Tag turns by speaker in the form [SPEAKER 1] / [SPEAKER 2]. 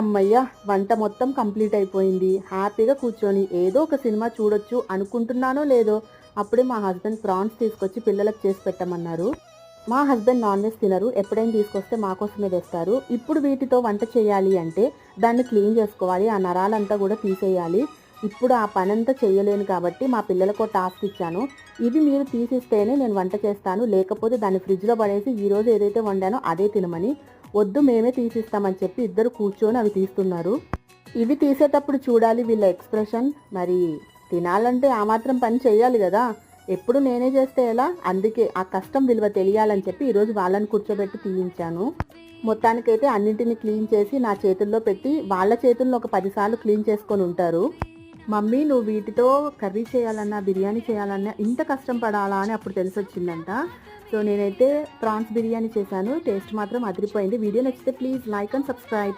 [SPEAKER 1] అమ్మయ్య వంట మొత్తం కంప్లీట్ అయిపోయింది. హ్యాపీగా కూర్చొని ఏదో ఒక సినిమా చూడొచ్చు అనుకుంటున్నానో లేదో అప్పుడే మా హస్బెండ్ ప్రాన్స్ తీసుకొచ్చి పిల్లలకు చేసి పెట్టమన్నారు. మా హస్బెండ్ నాన్ వెజ్ తినరు ఎప్పుడైనా తీసుకొస్తే మా కోసమే తెస్తారు. ఇప్పుడు వీటితో వంట చేయాలి అంటే దాన్ని క్లీన్ చేసుకోవాలి ఆ నరాలంతా కూడా తీసేయాలి. ఇప్పుడు ఆ పనంతా చేయలేను కాబట్టి మా పిల్లలకు టాస్క్ ఇచ్చాను. ఇవి మీరు తీసిస్తేనే నేను వంట చేస్తాను లేకపోతే దాన్ని ఫ్రిడ్జ్లో పడేసి ఈరోజు ఏదైతే వండానో అదే తినమని వద్దు మేమే తీసిస్తామని చెప్పి ఇద్దరు కూర్చొని అవి తీస్తున్నారు. ఇవి తీసేటప్పుడు చూడాలి వీళ్ళ ఎక్స్ప్రెషన్. మరి తినాలంటే ఆ మాత్రం పని చేయాలి కదా. ఎప్పుడు నేనే చేస్తే ఎలా? అందుకే ఆ కష్టం విలువ తెలియాలని చెప్పి ఈరోజు వాళ్ళని కూర్చోబెట్టి తీయించాను. మొత్తానికైతే అన్నింటిని క్లీన్ చేసి నా చేతుల్లో పెట్టి వాళ్ళ చేతుల్లో ఒక పదిసార్లు క్లీన్ చేసుకొని ఉంటారు. మమ్మీ నువ్వు వీటితో కర్రీ చేయాలన్నా బిర్యానీ చేయాలన్నా ఇంత కష్టం పడాలా అని అప్పుడు తెలిసి వచ్చిందంట సో నేనైతే ప్రాన్స్ బిర్యానీ చేశాను. టేస్ట్ మాత్రం అదిరిపోయింది. వీడియో నచ్చితే ప్లీజ్ లైక్ అండ్ సబ్స్క్రైబ్.